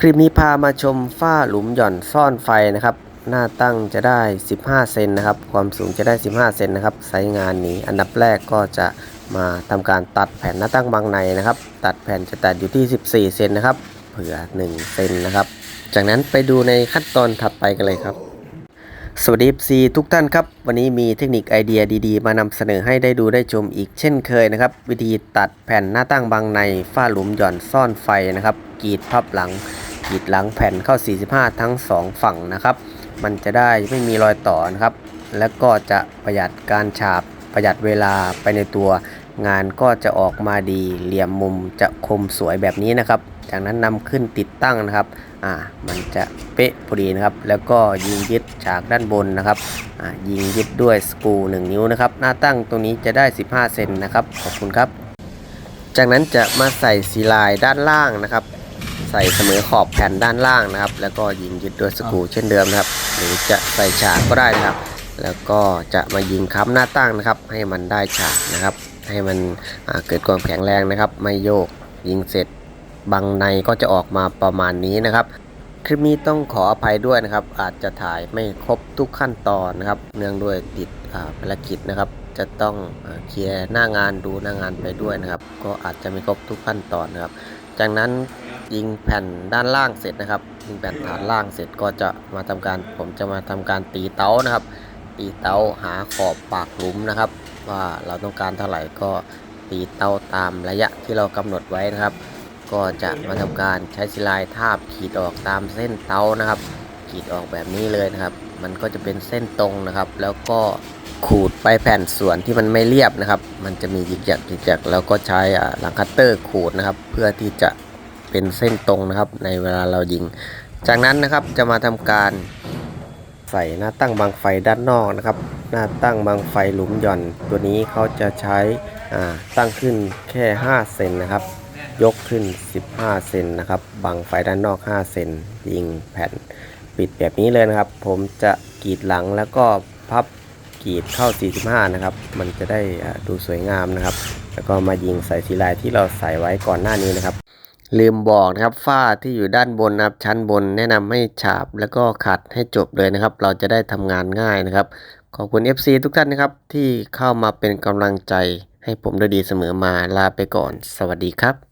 คลิปนี้พามาชมฝ้าหลุมหย่อนซ่อนไฟนะครับ หน้าตั้งจะได้ 15 เซนนะครับ ความสูงจะได้ 15 เซนนะครับไซส์งานนี้อันดับแรกก็จะมาทำการตัดแผ่นหน้าตั้งบางในนะครับ ตัดแผ่นจะตัดอยู่ที่ 14 เซนนะครับ เผื่อ 1 เซนนะครับ จากนั้นไปดูในขั้นตอนถัดไปกันเลยครับ สวัสดี FC ทุกท่านครับ วันนี้มีเทคนิคไอเดียดีๆ มานำเสนอให้ได้ดูได้ชมอีกเช่นเคยนะครับ วิธีตัดแผ่นหน้าตั้งบางในฝ้าหลุมหย่อนซ่อนไฟนะครับกรีดพับหลัง กรีดหลังแผ่นเข้า 45 ทั้ง 2 ฝั่งนะครับ มันจะได้ไม่มีรอยต่อนะครับ และก็จะประหยัดการฉาบประหยัดเวลาไปในตัว งานก็จะออกมาดีเหลี่ยมมุมจะคมสวยแบบนี้นะครับ จากนั้นนำขึ้นติดตั้งนะครับอ่ามันจะเป๊ะพอดีนะครับ แล้วก็ยิงยึดฉากด้านบนนะครับอ่ายิงยึดด้วยสกรู1นิ้วนะครับ หน้าตั้งตรงนี้จะได้ 15 เซนนะครับ ขอบคุณครับ จากนั้นจะมาใส่สีลายด้านล่างนะครับ ใส่เสมอขอบแผ่นด้านล่างนะครับ แล้วก็ยิงยึดด้วยสกรูเช่นเดิมนะครับ หรือจะใส่ฉากก็ได้นะครับ แล้วก็จะมายิงค้ำหน้าตั้งนะครับ ให้มันได้ฉากนะครับ ให้มันอ่าเกิดความแข็งแรงนะครับ ไม่โยกยิงเสร็จบางในก็จะออกมาประมาณนี้นะครับ คลิปนี้ต้องขออภัยด้วยนะครับ อาจจะถ่ายไม่ครบทุกขั้นตอนนะครับ เนื่องด้วยติดอ่าภารกิจนะครับ จะต้องอ่าเคลียร์หน้างานดูหน้างานไปด้วยนะครับ ก็อาจจะไม่ครบทุกขั้นตอนนะครับ จากนั้นยิงแผ่นด้านล่างเสร็จนะครับ ยิงแผ่นฐานล่างเสร็จก็จะมาทำการผมจะมาทำการตีเตานะครับ ตีเตาหาขอบปากหลุมนะครับ ว่าเราต้องการเท่าไหร่ก็ตีเตาตามระยะที่เรากำหนดไว้นะครับ ก็จะมาทำการใช้สิลายทาบขีดออกตามเส้นเตานะครับ ขีดออกแบบนี้เลยนะครับ มันก็จะเป็นเส้นตรงนะครับ แล้วก็ ขูดไปแผ่นส่วนที่มันไม่เรียบนะครับ มันจะมีหยิกหยักหยิกหยักแล้วก็ใช้หลังคัตเตอร์ขูดนะครับ เพื่อที่จะเป็นเส้นตรงนะครับ ในเวลาเรายิง จากนั้นนะครับจะมาทำการใส่หน้าตั้งบางไฟด้านนอกนะครับ หน้าตั้งบางไฟหลุมหย่อน ตัวนี้เขาจะใช้ตั้งขึ้นแค่ 5 เซนนะครับ ยกขึ้น 15 เซนนะครับบังไฟด้านนอก 5 เซนยิงแผ่นปิดแบบนี้เลยนะครับ ผมจะกรีดหลังแล้วก็พับ กรีดเข้า 45 นะครับ มันจะได้ดูสวยงามนะครับ แล้วก็มายิงใส่สีลายที่เราใส่ไว้ก่อนหน้านี้นะครับ ลืมบอกนะครับฝ้าที่อยู่ด้านบนนะครับ ชั้นบนแนะนำให้ฉาบแล้วก็ขัดให้จบเลยนะครับ เราจะได้ทำงานง่ายนะครับ ขอบคุณ FC ทุกท่านนะครับ ที่เข้ามาเป็นกำลังใจให้ผมด้วยดีเสมอมาลาไปก่อน สวัสดีครับ